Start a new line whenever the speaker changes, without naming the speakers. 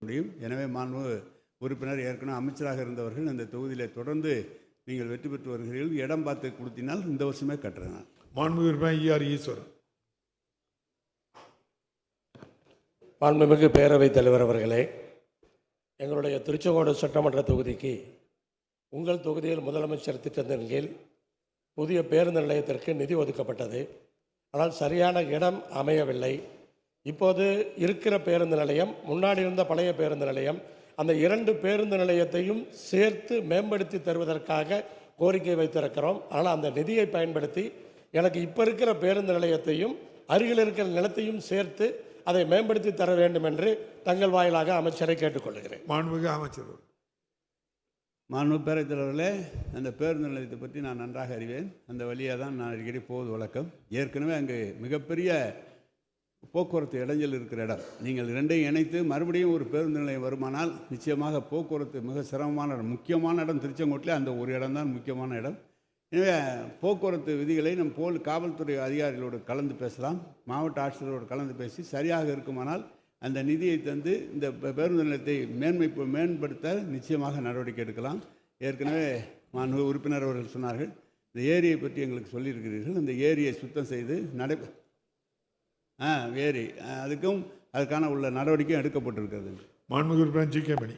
முடியும். எனவே மாண்பு உறுப்பினர் ஏற்கனவே அமைச்சராக இருந்தவர்கள் அந்த தொகுதியிலே தொடர்ந்து நீங்கள் வெற்றி பெற்று வருகிறீர்கள். இடம் பார்த்து கொடுத்தினால் இந்த வருஷமே கட்டுறேன்.
மாண்புமிகு உறுப்பினர் ஈஆர் ஈஸ்வரன்.
மாண்புமிகு பேரவைத் தலைவர் அவர்களே எங்களுடைய திருச்செங்கோடு சட்டமன்ற தொகுதிக்கு உங்கள் தொகுதியில் முதலமைச்சர் திட்டத்தின் கீழ் புதிய பேருந்து நிலையத்திற்கு நிதி ஒதுக்கப்பட்டது. ஆனால் சரியான இடம் அமையவில்லை. இப்போது இருக்கிற பேருந்து நிலையம் முன்னாடி இருந்த பழைய பேருந்து நிலையம் அந்த இரண்டு பேருந்து நிலையத்தையும் சேர்த்து மேம்படுத்தி தருவதற்காக கோரிக்கை வைத்திருக்கிறோம். ஆனால் அந்த நிதியை பயன்படுத்தி எனக்கு இப்போ இருக்கிற பேருந்து நிலையத்தையும் அருகில் இருக்கிற நிலத்தையும் சேர்த்து அதை மேம்படுத்தி தர வேண்டும் என்று தங்கள் வாயிலாக அமைச்சரை கேட்டுக்கொள்கிறேன்
மாண்புமிகு அமைச்சர். அவர்கள்.
மாண்பு பேரவைத் தலைவர்களே அந்த பேருந்து நிலையத்தை பற்றி நான் நன்றாக அறிவேன். அந்த வழியாக தான் நான் அடிக்கடி போவது வழக்கம். ஏற்கனவே அங்கு மிகப்பெரிய போக்குவரத்து இடைஞ்சல் இருக்கிற இடம். நீங்கள் ரெண்டையும் இணைத்து மறுபடியும் ஒரு பேருந்து நிலையம் வருமானால் நிச்சயமாக போக்குவரத்து மிக சிரமமான இடம். முக்கியமான இடம் திருச்செங்கோட்டில் அந்த ஒரு இடம் தான் முக்கியமான இடம். எனவே போக்குவரத்து விதிகளை நம் போல் காவல்துறை அதிகாரிகளோடு கலந்து பேசலாம். மாவட்ட ஆட்சியரோடு கலந்து பேசி சரியாக இருக்குமானால் அந்த நிதியை தந்து இந்த பேருந்து நிலையத்தை மேன்மை மேம்படுத்த நிச்சயமாக நடவடிக்கை எடுக்கலாம். ஏற்கனவே மாண்பு உறுப்பினர் அவர்கள் சொன்னார்கள் இந்த ஏரியை பற்றி எங்களுக்கு சொல்லியிருக்கிறீர்கள். இந்த ஏரியை சுத்தம் செய்து நடை ஆ வேரி. அதுக்கும் அதுக்கான உள்ள நடவடிக்கையும் எடுக்கப்பட்டிருக்கிறது.
மாண்புமிகு பிரான்ச்சி கேமணி